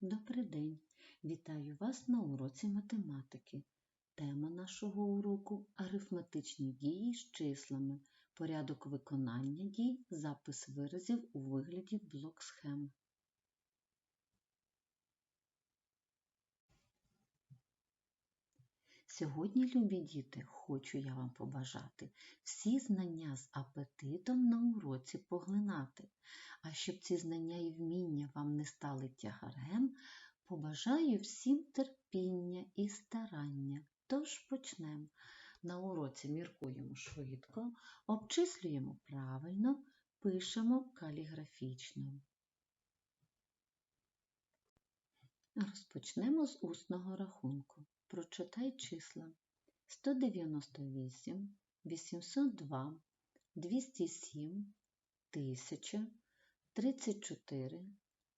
Добрий день! Вітаю вас на уроці математики. Тема нашого уроку арифметичні дії з числами, порядок виконання дій, запис виразів у вигляді блок схем. Сьогодні, любі діти, хочу я вам побажати всі знання з апетитом на уроці поглинати. А щоб ці знання і вміння вам не стали тягарем, побажаю всім терпіння і старання. Тож почнемо. На уроці міркуємо швидко, обчислюємо правильно, пишемо каліграфічно. Розпочнемо з усного рахунку. Прочитай числа 198, 802, 207, 1000, 34,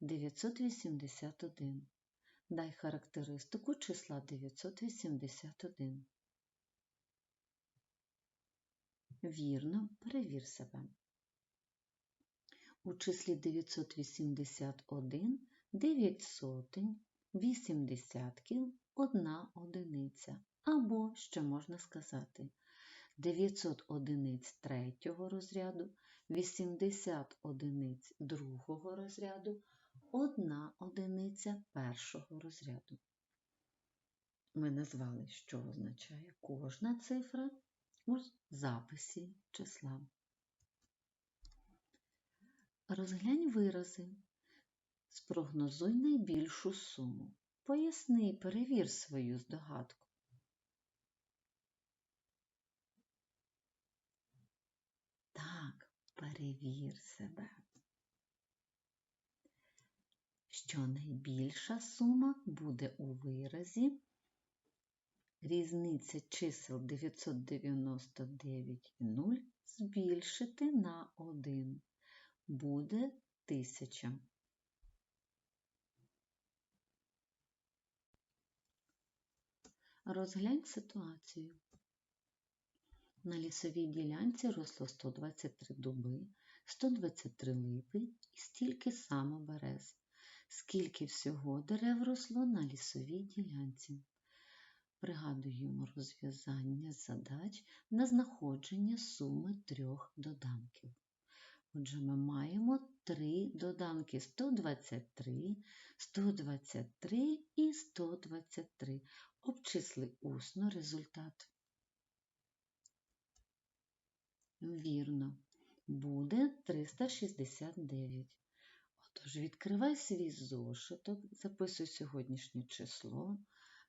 981. Дай характеристику числа 981. Вірно, перевір себе. У числі 981 9 сотень, 8 десятків, 1 одиниця. Або, ще можна сказати, 900 одиниць третього розряду, 80 одиниць другого розряду, 1 одиниця першого розряду. Ми назвали, що означає кожна цифра у записі числа. Розглянь вирази. Спрогнозуй найбільшу суму. Поясни і перевір свою здогадку. Так, перевір себе. Що найбільша сума буде у виразі різниця чисел 999 і 0 збільшити на 1. Буде 1000. Розглянь ситуацію. На лісовій ділянці росло 123 дуби, 123 липи і стільки само берез. Скільки всього дерев росло на лісовій ділянці. Пригадуємо розв'язання задач на знаходження суми трьох доданків. Отже, ми маємо три доданки 123, 123 і 123. Обчисли усно результат. Вірно, буде 369. Отож, відкривай свій зошиток, записуй сьогоднішнє число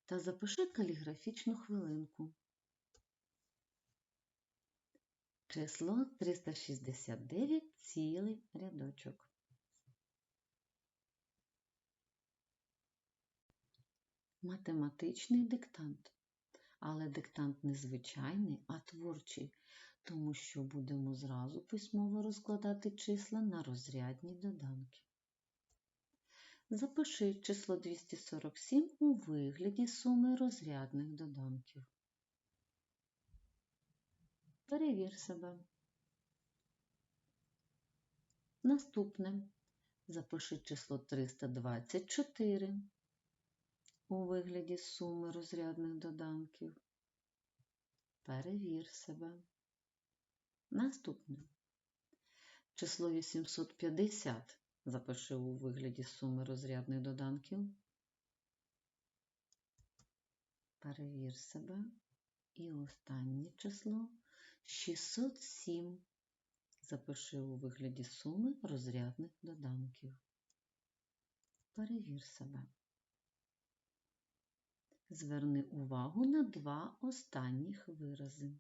та запиши каліграфічну хвилинку. Число 369 цілий рядочок. Математичний диктант. Але диктант не звичайний, а творчий, тому що будемо зразу письмово розкладати числа на розрядні доданки. Запиши число 247 у вигляді суми розрядних доданків. Перевір себе. Наступне. Запиши число 324 у вигляді суми розрядних доданків. Перевір себе. Наступне. Число 850 запиши у вигляді суми розрядних доданків. Перевір себе. І останнє число 607. Запиши у вигляді суми розрядних доданків. Перевір себе. Зверни увагу на два останніх вирази.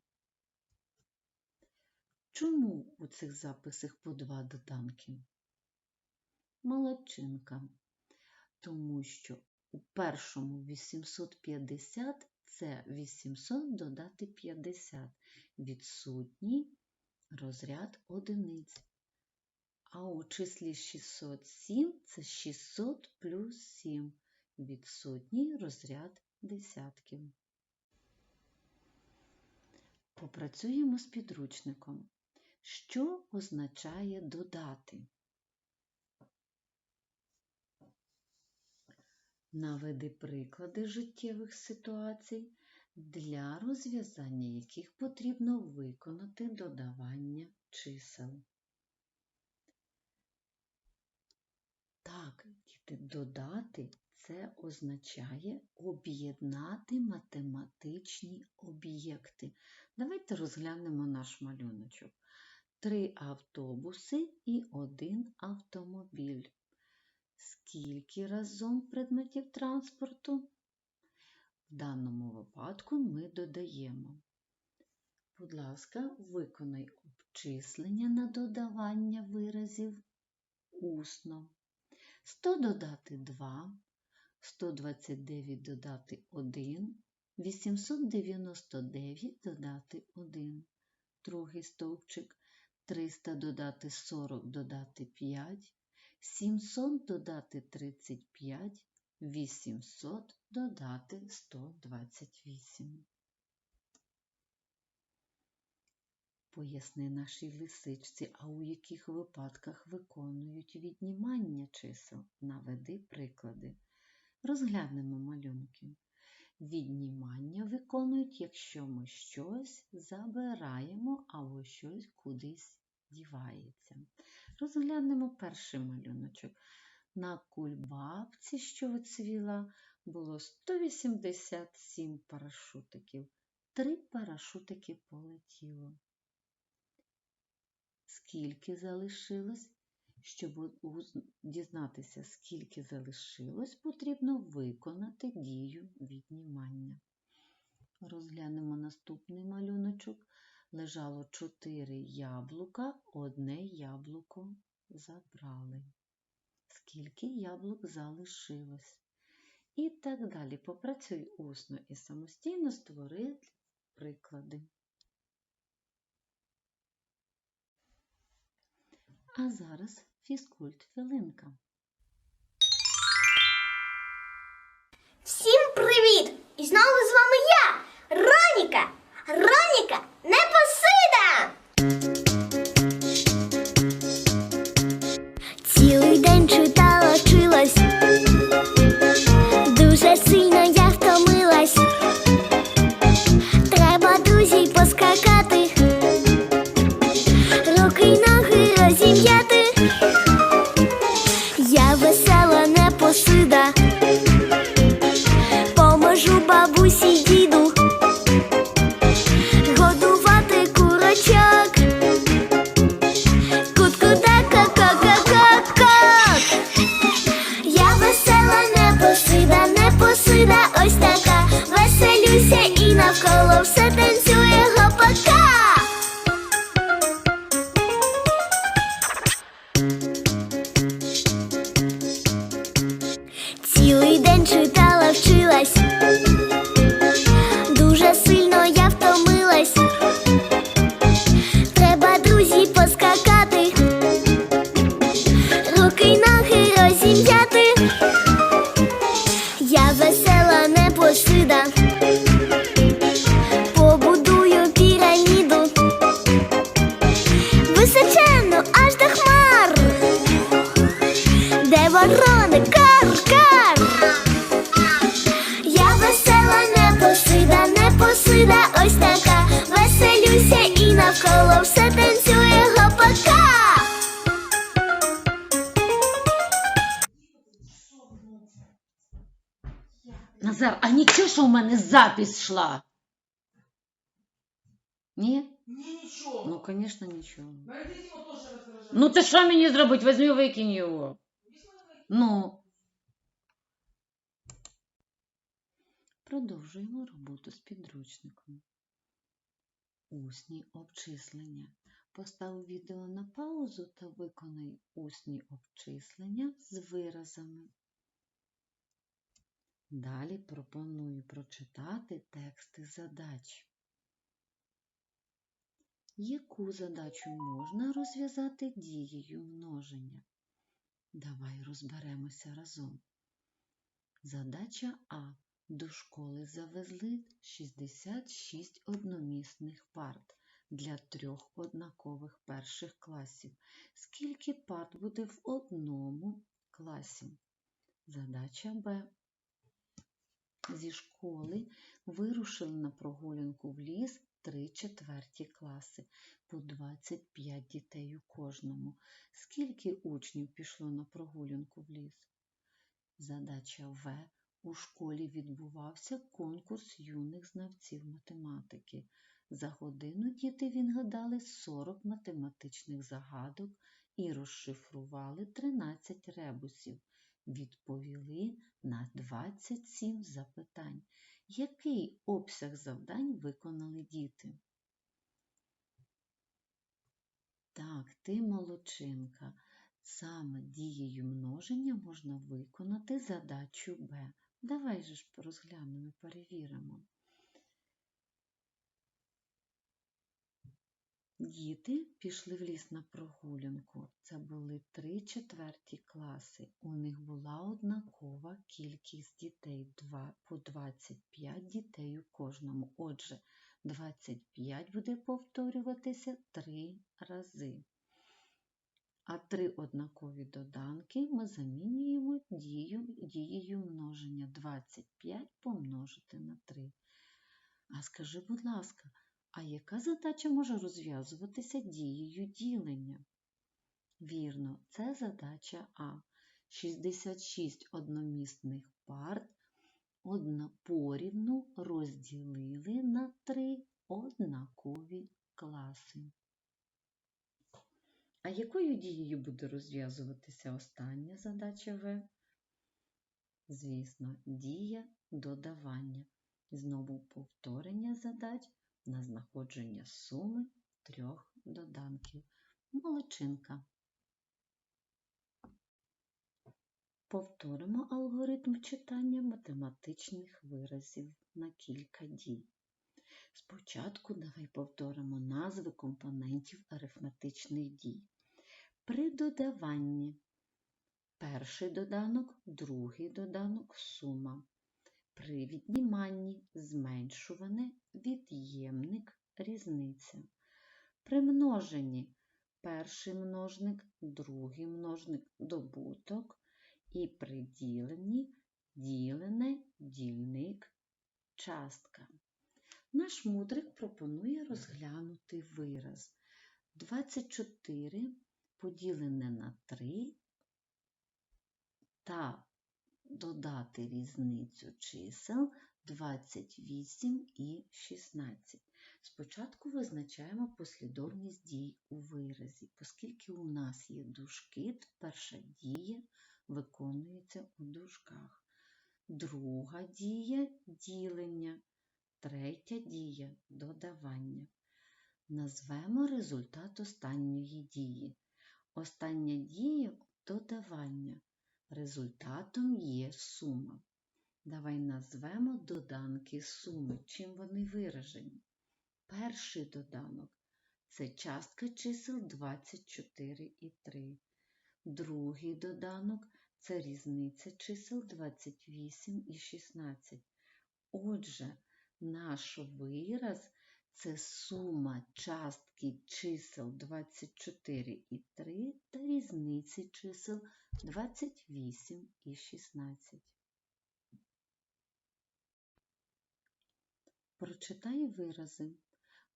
Чому у цих записах по два доданки? Молодчинка. Тому що у першому 850 це 800 додати 50. Відсутній розряд одиниць. А у числі 607 це 600 плюс 7. Відсутній розряд десятків. Попрацюємо з підручником. Що означає додати? Наведи приклади життєвих ситуацій, для розв'язання яких потрібно виконати додавання чисел. Так, діти, додати це означає об'єднати математичні об'єкти. Давайте розглянемо наш малюночок. Три автобуси і один автомобіль. Скільки разом предметів транспорту? В даному випадку ми додаємо. Будь ласка, виконай обчислення на додавання виразів усно. 100 додати 2, 129 додати 1, 899 додати 1. Другий стовпчик 300 додати 40 додати 5, 700 додати 35, 800 додати 128. Поясни нашій лисичці, а у яких випадках виконують віднімання чисел. Наведи приклади. Розглянемо малюнки. Віднімання виконують, якщо ми щось забираємо або щось кудись дівається. Розглянемо перший малюночок. На кульбабці, що вицвіла, було 187 парашутиків. Три парашутики полетіло. Скільки залишилось? Щоб дізнатися, скільки залишилось, потрібно виконати дію віднімання. Розглянемо наступний малюночок. Лежало чотири яблука, одне яблуко забрали. Скільки яблук залишилось? І так далі. Попрацюй усно і самостійно створи приклади. А зараз фізкульт хвилинка. Всім привіт! І знову з вами я, Роніка! Роніка Непосида! Веселюся і навколо все танцює гопака. Цілий день читала, вчилась. Дуже сильно я втомилась. Треба друзі поскакати, руки й ноги розім'яти. Я весела непосида. Що в мене запись йшла? Ні? Ні, нічого. Ну, звісно, нічого. Найдіть його теж. Ну, ти що мені зробити? Візьми, викинь його. Ну. Продовжуємо роботу з підручником. Усні обчислення. Постав відео на паузу та виконай усні обчислення з виразами. Далі пропоную прочитати тексти задач. Яку задачу можна розв'язати дією множення? Давай розберемося разом. Задача А. До школи завезли 66 одномісних парт для трьох однакових перших класів. Скільки парт буде в одному класі? Задача Б. зі школи вирушили на прогулянку в ліс три четверті класи, по 25 дітей у кожному. Скільки учнів пішло на прогулянку в ліс? Задача В. У школі відбувався конкурс юних знавців математики. За годину діти відгадали 40 математичних загадок і розшифрували 13 ребусів. Відповіли на 27 запитань. Який обсяг завдань виконали діти? Так, ти молодчинка. Саме дією множення можна виконати задачу Б. Давай же ж розглянемо і перевіримо. Діти пішли в ліс на прогулянку. Це були три четверті класи. У них була однакова кількість дітей, два, по 25 дітей у кожному. Отже, 25 буде повторюватися три рази. А три однакові доданки ми замінюємо дію, дією множення 25 помножити на 3. А скажи, будь ласка, а яка задача може розв'язуватися дією ділення? Вірно, це задача А. 66 одномісних парт одна порівну розділили на три однакові класи. А якою дією буде розв'язуватися остання задача В? Звісно, дія додавання. Знову повторення задач на знаходження суми трьох доданків. Молодчинка. Повторимо алгоритм читання математичних виразів на кілька дій. Спочатку давай повторимо назви компонентів арифметичних дій. При додаванні перший доданок, другий доданок сума. При відніманні зменшуване від'ємник різниця. При множенні перший множник, другий множник добуток і при діленні ділене дільник частка. Наш мудрик пропонує розглянути вираз 24 поділене на 3 та додати різницю чисел 28 і 16. Спочатку визначаємо послідовність дій у виразі, оскільки у нас є дужки, то перша дія виконується у дужках. Друга дія ділення, третя дія додавання. Назвемо результат останньої дії. Остання дія додавання. Результатом є сума. Давай назвемо доданки суми, чим вони виражені. Перший доданок це частка чисел 24 і 3. Другий доданок це різниця чисел 28 і 16. Отже, наш вираз це сума частки чисел 24 і 3 та різниці чисел 28 і 16. Прочитай вирази.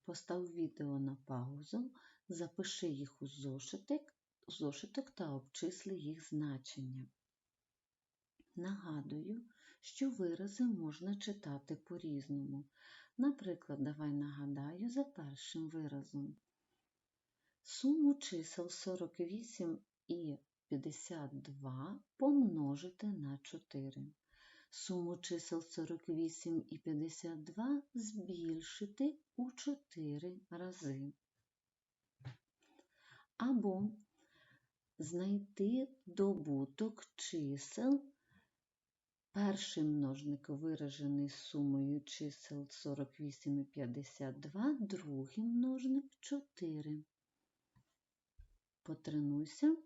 Постав відео на паузу, запиши їх у зошиток, зошиток та обчисли їх значення. Нагадую, що вирази можна читати по-різному. Наприклад, давай нагадаю за першим виразом. Суму чисел 48 і 52 помножити на 4. Суму чисел 48 і 52 збільшити у 4 рази. Або знайти добуток чисел. Перший множник виражений сумою чисел 48 і 52, другий множник 4. Потренуйся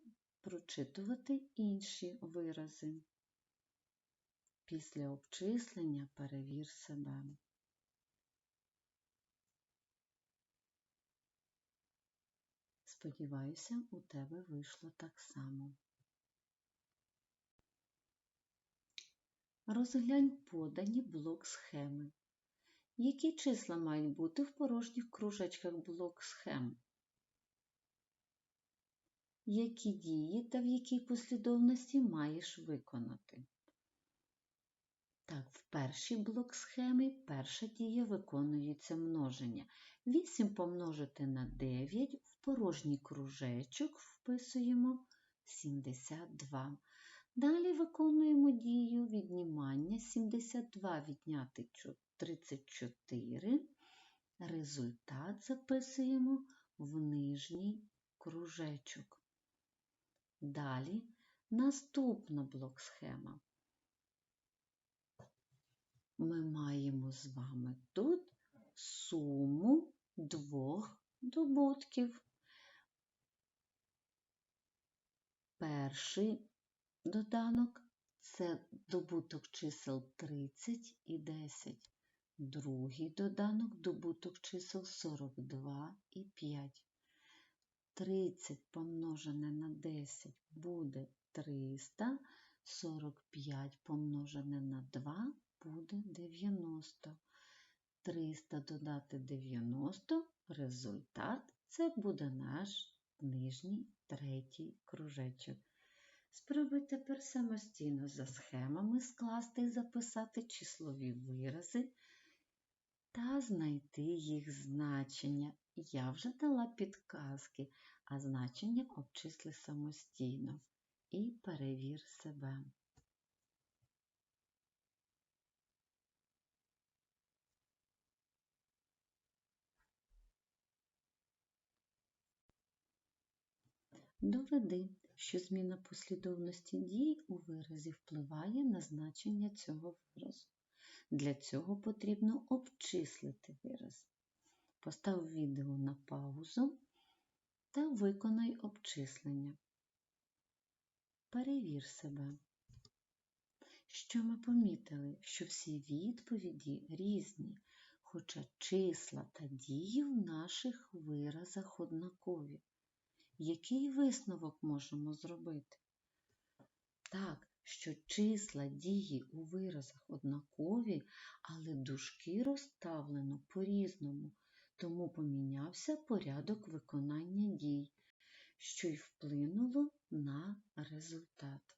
прочитувати інші вирази. Після обчислення перевір себе. Сподіваюся, у тебе вийшло так само. Розглянь подані блок схеми. Які числа мають бути в порожніх кружечках блок схем? Які дії та в якій послідовності маєш виконати? Так, в першій блок схеми перша дія виконується множення. 8 помножити на 9 в порожній кружечок вписуємо 72. Далі виконуємо дію віднімання 72 відняти 34. Результат записуємо в нижній кружечок. Далі наступна блок схема. Ми маємо з вами тут суму двох добутків. Перший доданок це добуток чисел 30 і 10. Другий доданок добуток чисел 42 і 5. 30 помножене на 10 буде 300, 45 помножене на 2 буде 90. 300 додати 90, результат це буде наш нижній третій кружечок. Спробуй тепер самостійно за схемами скласти і записати числові вирази та знайти їх значення. Я вже дала підказки, а значення обчисли самостійно і перевір себе. Доведи, що зміна послідовності дій у виразі впливає на значення цього виразу. Для цього потрібно обчислити вираз. Постав відео на паузу та виконай обчислення. Перевір себе. Що ми помітили, що всі відповіді різні, хоча числа та дії в наших виразах однакові. Який висновок можемо зробити? Так, що числа дії у виразах однакові, але дужки розставлено по-різному, тому помінявся порядок виконання дій, що й вплинуло на результат.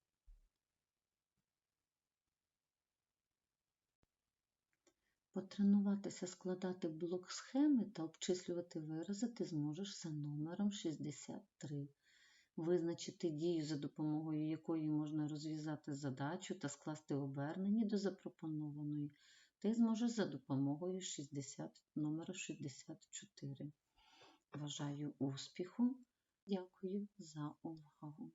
Потренуватися складати блок схеми та обчислювати вирази ти зможеш за номером 63. Визначити дію, за допомогою якої можна розв'язати задачу та скласти обернення до запропонованої, ти зможеш за допомогою 60, номера 64. Бажаю успіху. Дякую за увагу.